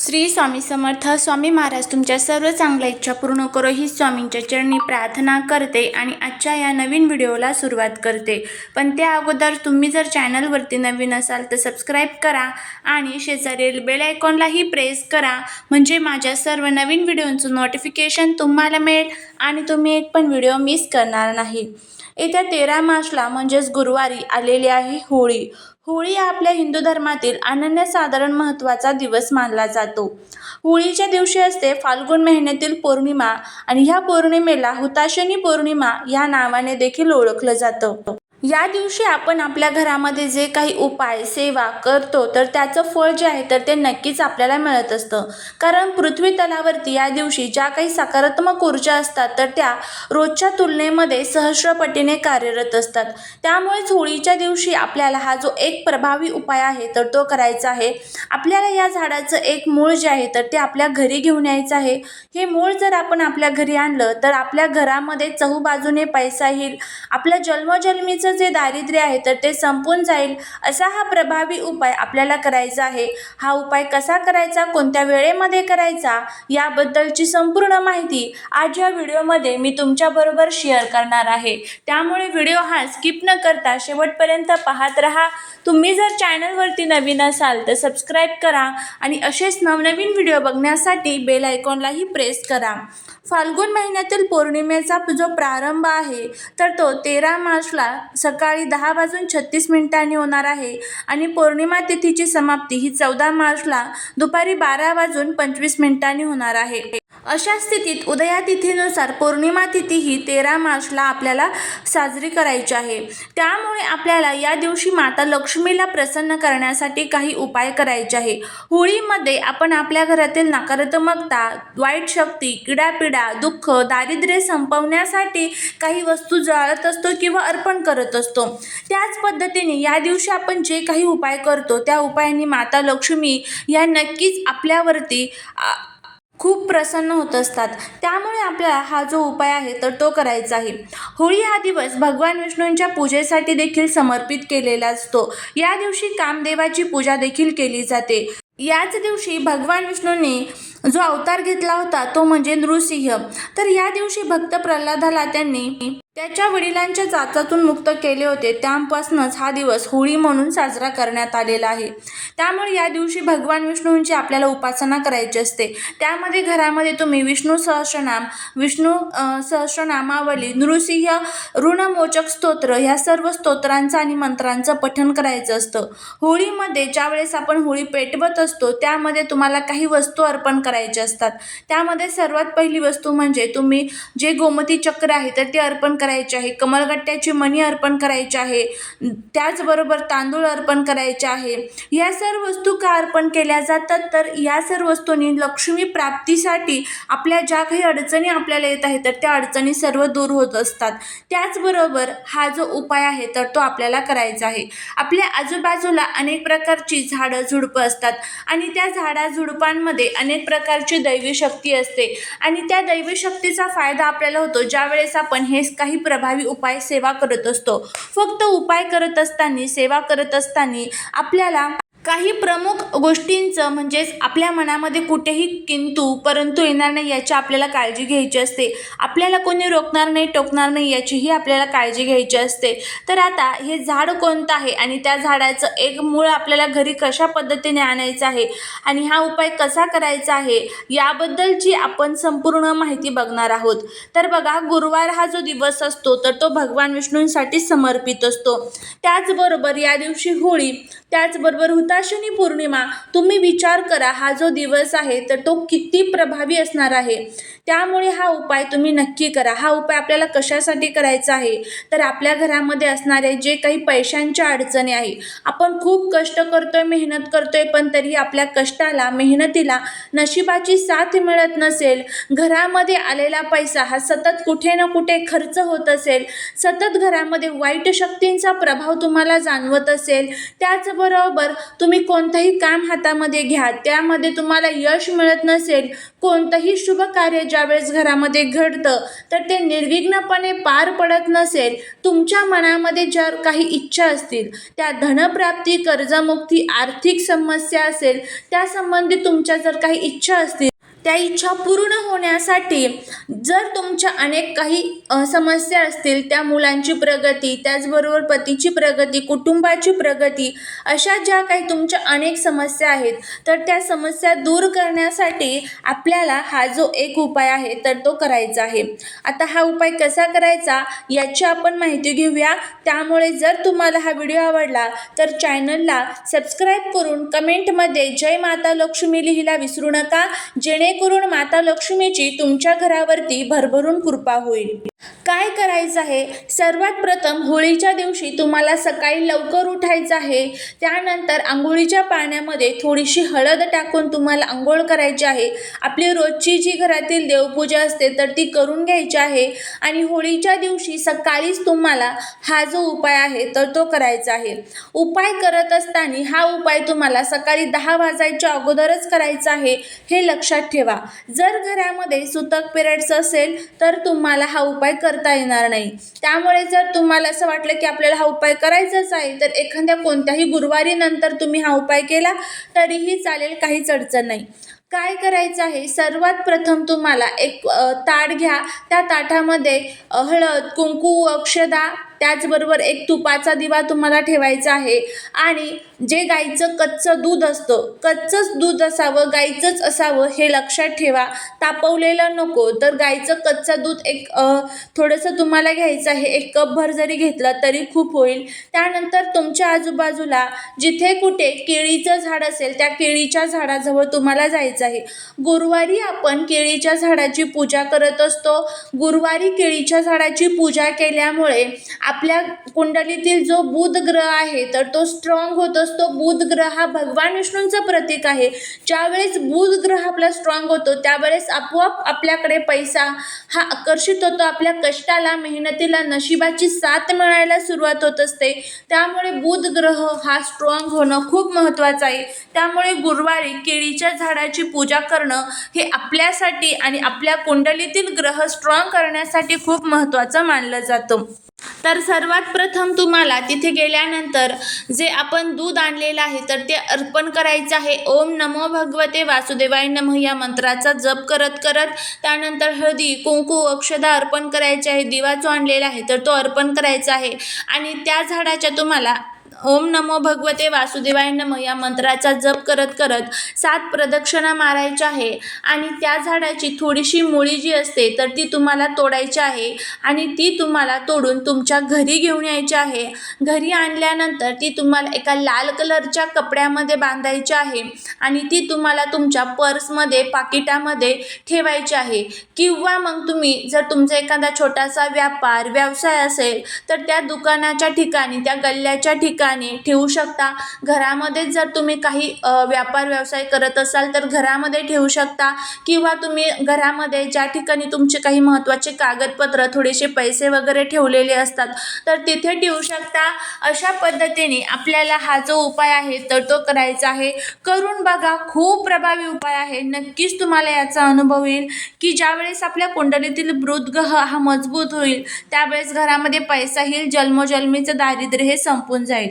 श्री स्वामी समर्थ स्वामी महाराज तुमच्या सर्व चांगल्या इच्छा पूर्ण करो. ही स्वामींच्या चरणी प्रार्थना करते आणि आजच्या या नवीन व्हिडिओला सुरुवात करते. पण त्या अगोदर तुम्ही जर चॅनलवरती नवीन असाल तर सबस्क्राईब करा आणि शेजारील बेल आयकॉनलाही प्रेस करा. म्हणजे माझ्या सर्व नवीन व्हिडिओंचं नोटिफिकेशन तुम्हाला मिळेल आणि तुम्ही एक पण व्हिडिओ मिस करणार नाही. येत्या तेरा मार्चला म्हणजेच गुरुवारी आलेली आहे होळी. होळी हा आपल्या हिंदू धर्मातील अनन्यसाधारण महत्त्वाचा दिवस मानला जातो. होळीच्या दिवशी असते फाल्गुन महिन्यातील पौर्णिमा आणि ह्या पौर्णिमेला हुताशनी पौर्णिमा या नावाने देखील ओळखलं जातं. या दिवशी आपण आपल्या घरामध्ये जे काही उपाय सेवा करतो तर त्याचं फळ जे आहे तर ते नक्कीच आपल्याला मिळत असतं. कारण पृथ्वी तलावरती या दिवशी ज्या काही सकारात्मक ऊर्जा असतात तर त्या रोजच्या तुलनेमध्ये सहस्रपटीने कार्यरत असतात. त्यामुळेच होळीच्या दिवशी आपल्याला हा जो एक प्रभावी उपाय आहे तर तो करायचा आहे. आपल्याला या झाडाचं एक मूळ जे आहे तर ते आपल्या घरी घेऊन यायचं आहे. हे मूळ जर आपण आपल्या घरी आणलं तर आपल्या घरामध्ये चहूबाजूने पैसा येईल. आपल्या जन्मजन्मीचं जे दारिद्र्य आहे तर ते संपून जाईल असा हा प्रभावी उपाय आपल्याला करायचा आहे. हा उपाय कसा करायचा कोणत्या वेळेमध्ये करायचा याबद्दलची संपूर्ण माहिती आज या व्हिडिओमध्ये मी तुमच्याबरोबर शेअर करणार आहे. त्यामुळे व्हिडिओ हा स्किप न करता शेवटपर्यंत पाहत राहा. तुम्ही जर चॅनलवरती नवीन असाल तर सबस्क्राईब करा आणि असेच नवनवीन व्हिडिओ बघण्यासाठी बेल आयकॉनलाही प्रेस करा. फाल्गुन महिन्यातील पौर्णिमेचा जो प्रारंभ आहे तर तो तेरा मार्चला सकाळी दहा वाजून छत्तीस मिनिटांनी होणार आहे आणि पौर्णिमा तिथीची समाप्ती ही चौदा मार्चला दुपारी बारा वाजून पंचवीस मिनिटांनी होणार आहे. अशा स्थितीत उदया तिथीनुसार पौर्णिमा तिथी ही तेरा मार्चला आपल्याला साजरी करायची आहे. त्यामुळे आपल्याला या दिवशी माता लक्ष्मीला प्रसन्न करण्यासाठी काही उपाय करायचे आहे. होळीमध्ये आपण आपल्या घरातील नकारात्मकता वाईट शक्ती किडापिडा दुःख दारिद्र्य संपवण्यासाठी काही वस्तू जाळत असतो किंवा अर्पण करत असतो. त्याच पद्धतीने या दिवशी आपण जे काही उपाय करतो त्या उपायांनी माता लक्ष्मी या नक्कीच आपल्यावरती खूप प्रसन्न होत असतात. त्यामुळे आपल्याला हा जो उपाय आहे तर तो करायचा आहे. होळी हा दिवस भगवान विष्णूंच्या पूजेसाठी देखील समर्पित केलेला असतो. या दिवशी कामदेवाची पूजा देखील केली जाते. याच दिवशी भगवान विष्णूंनी जो अवतार घेतला होता तो म्हणजे नृसिंह. तर या दिवशी भक्त प्रल्हादाला त्यांनी त्याच्या वडिलांच्या जाचातून मुक्त केले होते. त्यापासूनच हा दिवस होळी म्हणून साजरा करण्यात आलेला आहे. त्यामुळे या दिवशी भगवान विष्णूंची आपल्याला उपासना करायची असते. त्यामध्ये घरामध्ये तुम्ही विष्णू सहस्रनाम विष्णू सहस्रनामावली नृसिंह ऋणमोचक स्तोत्र ह्या सर्व स्तोत्रांचं आणि मंत्रांचं पठण करायचं असतं. होळीमध्ये ज्यावेळेस आपण होळी पेटवत असतो त्यामध्ये तुम्हाला काही वस्तू अर्पण करायच्या असतात. त्यामध्ये सर्वात पहिली वस्तू म्हणजे तुम्ही जे गोमती चक्र आहे तर ते अर्पण करायचे करायचे आहे कमलगट्ट्याची मणी अर्पण करायचे आहे त्याचबरोबर तांदूळ अर्पण करायचे आहे. या सर्व वस्तू का अर्पण केल्या जातात? तर या सर्व वस्तूंनी लक्ष्मी प्राप्तीसाठी आपल्या ज्या काही अडचणी आपल्याला येत आहेत तर त्या अडचणी सर्व दूर होत असतात. त्याचबरोबर हा जो उपाय आहे तर तो आपल्याला करायचा आहे. आपल्या आजूबाजूला अनेक प्रकारची झाडं झुडपं असतात आणि त्या झाडा झुडपांमध्ये अनेक प्रकारची दैवी शक्ती असते. आणि त्या दैवी शक्तीचा फायदा आपल्याला होतो ज्यावेळेस आपण हे काही प्रभावी उपाय सेवा करत असतो. फक्त उपाय करत असताना सेवा करत असताना आपल्याला काही प्रमुख गोष्टींचं म्हणजेच आपल्या मनामध्ये कुठेही किंतू परंतु येणार नाही याची आपल्याला काळजी घ्यायची असते. आपल्याला कोणी रोखणार नाही टोकणार नाही याचीही आपल्याला काळजी घ्यायची असते. तर आता हे झाड कोणतं आहे आणि त्या झाडाचं एक मूळ आपल्याला घरी कशा पद्धतीने आणायचं आहे आणि हा उपाय कसा करायचा आहे याबद्दलची आपण संपूर्ण माहिती बघणार आहोत. तर बघा गुरुवार हा जो दिवस असतो तर तो भगवान विष्णूंसाठी समर्पित असतो. त्याचबरोबर या दिवशी होळी त्याचबरोबर हुताशनी पौर्णिमा तुम्ही विचार करा हा जो दिवस आहे तर तो किती प्रभावी असणार आहे. त्यामुळे हा उपाय तुम्ही नक्की करा. हा उपाय आपल्याला कशासाठी करायचा आहे? तर आपल्या घरामध्ये असणारे जे काही पैशांच्या अडचणी आहे आपण खूप कष्ट करतोय मेहनत करतोय पण तरी आपल्या कष्टाला मेहनतीला नशिबाची साथ मिळत नसेल घरामध्ये आलेला पैसा हा सतत कुठे ना कुठे खर्च होत असेल सतत घरामध्ये वाईट शक्तींचा प्रभाव तुम्हाला जाणवत असेल त्याच त्याचबरोबर तुम्ही कोणतंही काम हातामध्ये घ्या त्यामध्ये तुम्हाला यश मिळत नसेल कोणतंही शुभ कार्य ज्यावेळेस घरामध्ये घडतं तर ते निर्विघ्नपणे पार पडत नसेल तुमच्या मनामध्ये ज्या काही इच्छा असतील त्या धनप्राप्ती कर्जमुक्ती आर्थिक समस्या असेल त्या संबंधी तुमच्या जर काही इच्छा असतील त्या इच्छा पूर्ण होण्यासाठी जर तुमच्या अनेक काही समस्या असतील त्या मुलांची प्रगती त्याचबरोबर पतीची प्रगती कुटुंबाची प्रगती अशा ज्या काही तुमच्या अनेक समस्या आहेत तर त्या समस्या दूर करण्यासाठी आपल्याला हा जो एक उपाय आहे तर तो करायचा आहे. आता हा उपाय कसा करायचा याची आपण माहिती घेऊया. त्यामुळे जर तुम्हाला हा व्हिडिओ आवडला तर चॅनलला सबस्क्राईब करून कमेंटमध्ये जय माता लक्ष्मी लिहिला विसरू नका. जेणेकरून माता लक्ष्मीची तुमच्या घरावरती भरभरून कृपा होईल. काय करायचं आहे? सर्वात प्रथम होळीच्या दिवशी तुम्हाला सकाळी लवकर उठायचं आहे. त्यानंतर आंघोळीच्या पाण्यामध्ये थोडीशी हळद टाकून तुम्हाला आंघोळ करायची आहे. आपली रोजची जी घरातील देवपूजा असते तर ती करून घ्यायची आहे. आणि होळीच्या दिवशी सकाळीच तुम्हाला हा जो उपाय आहे तर तो करायचा आहे. उपाय करत असताना हा उपाय तुम्हाला सकाळी दहा वाजायच्या अगोदरच करायचा आहे हे लक्षात ठेवा. जर घरामध्ये सुतक पिरियड्स असेल तर तुम्हाला हा उपाय करता येणार नाही. त्यामुळे जर तुम्हाला असं वाटलं की आपल्याला हा उपाय करायचाच आहे तर एखाद्या कोणत्याही गुरुवारी नंतर तुम्ही हा उपाय केला तरीही चालेल काहीच अडचण नाही. काय करायचं आहे? सर्वात प्रथम तुम्हाला एक ताट घ्या. त्या ताटामध्ये हळद कुंकू अक्षदा त्याचबरोबर एक तुपाचा दिवा तुम्हाला ठेवायचा आहे. आणि जे गाईचं कच्चं दूध असतं कच्चंच दूध असावं गाईचंच असावं हे लक्षात ठेवा. तापवलेलं नको. तर गाईचं कच्चं दूध एक थोडंसं तुम्हाला घ्यायचं आहे. एक कपभर जरी घेतलं तरी खूप होईल. त्यानंतर तुमच्या आजूबाजूला जिथे कुठे केळीचं झाड असेल त्या केळीच्या झाडाजवळ तुम्हाला जायचं आहे. गुरुवारी आपण केळीच्या झाडाची पूजा करत असतो. गुरुवारी केळीच्या झाडाची पूजा केल्यामुळे आपल्या कुंडलीतील जो बुध ग्रह आहे तर तो स्ट्रॉंग होत असतो. बुध ग्रह हा भगवान विष्णूंचं प्रतीक आहे. ज्यावेळेस बुध ग्रह आपला स्ट्रॉंग होतो त्यावेळेस आपोआप आपल्याकडे पैसा हा आकर्षित होतो. आपल्या कष्टाला मेहनतीला नशिबाची साथ मिळायला सुरुवात होत असते. त्यामुळे बुध ग्रह हा स्ट्रॉंग होणं खूप महत्त्वाचं आहे. त्यामुळे गुरुवारी केळीच्या झाडाची पूजा करणं हे आपल्यासाठी आणि आपल्या कुंडलीतील ग्रह स्ट्रॉंग करण्यासाठी खूप महत्त्वाचं मानलं जातं. तर सर्वात प्रथम तुम्हाला तिथे गेल्यानंतर जे आपण दूध आणलेलं आहे तर ते अर्पण करायचं आहे. ओम नमो भगवते वासुदेवाय नम. या मंत्राचा जप करत करत त्यानंतर हळदी कुंकू अक्षदा अर्पण करायचे आहे. दिवा जो आणलेला आहे तर तो अर्पण करायचा आहे. आणि त्या झाडाच्या तुम्हाला ओम नमो भगवते वासुदेवाय नम या मंत्राचा जप करत करत सात प्रदक्षिणा मारायच्या आहे. आणि त्या झाडाची थोडीशी मुळी जी असते तर ती तुम्हाला तोडायची आहे. आणि ती तुम्हाला तोडून तुमच्या घरी घेऊन यायची आहे. घरी आणल्यानंतर ती तुम्हाला एका लाल कलरच्या कपड्यामध्ये बांधायची आहे. आणि ती तुम्हाला तुमच्या पर्समध्ये पाकिटामध्ये ठेवायची आहे. किंवा मग तुम्ही जर तुमचा एखादा छोटासा व्यापार व्यवसाय असेल तर त्या दुकानाच्या ठिकाणी त्या गल्ल्याच्या ठिकाणी ठेवू शकता. घरामध्येच जर तुम्ही काही व्यापार व्यवसाय करत असाल तर घरामध्ये ठेवू शकता. किंवा तुम्ही घरामध्ये ज्या ठिकाणी तुमचे काही महत्त्वाचे कागदपत्र थोडेसे पैसे वगैरे ठेवलेले असतात तर तिथे ठेवू शकता. अशा पद्धतीने आपल्याला हा जो उपाय आहे तर तो करायचा आहे. करून बघा खूप प्रभावी उपाय आहे. नक्कीच तुम्हाला याचा अनुभव येईल की ज्यावेळेस आपल्या कुंडलीतील मृदग्रह हा मजबूत होईल त्यावेळेस घरामध्ये पैसा येईल जन्मोजन्मीचं दारिद्र्य हे संपून जाईल.